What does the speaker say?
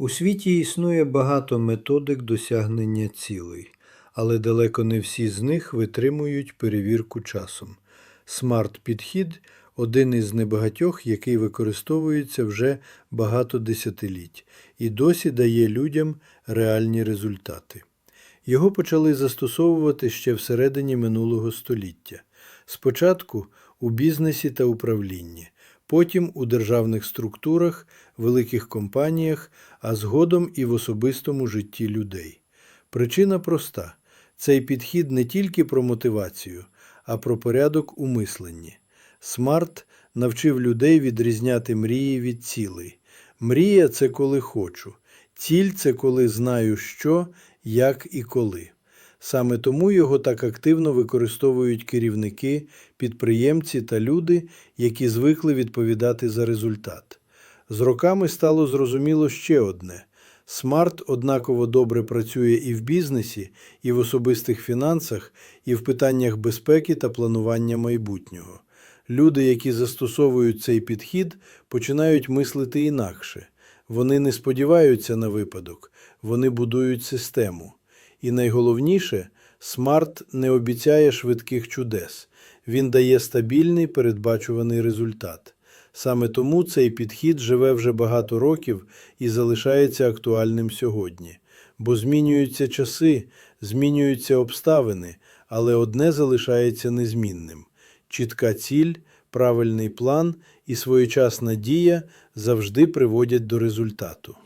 У світі існує багато методик досягнення цілей, але далеко не всі з них витримують перевірку часом. Смарт-підхід один із небагатьох, який використовується вже багато десятиліть і досі дає людям реальні результати. Його почали застосовувати ще всередині минулого століття. Спочатку у бізнесі та управлінні, потім у державних структурах, великих компаніях, а згодом і в особистому житті людей. Причина проста: цей підхід не тільки про мотивацію, а про порядок у мисленні. Смарт навчив людей відрізняти мрії від цілей. Мрія це коли хочу, ціль це коли знаю що, як і коли. Саме тому його так активно використовують керівники, підприємці та люди, які звикли відповідати за результат. З роками стало зрозуміло ще одне: смарт однаково добре працює і в бізнесі, і в особистих фінансах, і в питаннях безпеки та планування майбутнього. Люди, які застосовують цей підхід, починають мислити інакше. Вони не сподіваються на випадок, вони будують систему. І найголовніше, смарт не обіцяє швидких чудес. Він дає стабільний передбачуваний результат. Саме тому цей підхід живе вже багато років і залишається актуальним сьогодні. Бо змінюються часи, змінюються обставини, але одне залишається незмінним. Чітка ціль, правильний план і своєчасна дія завжди приводять до результату.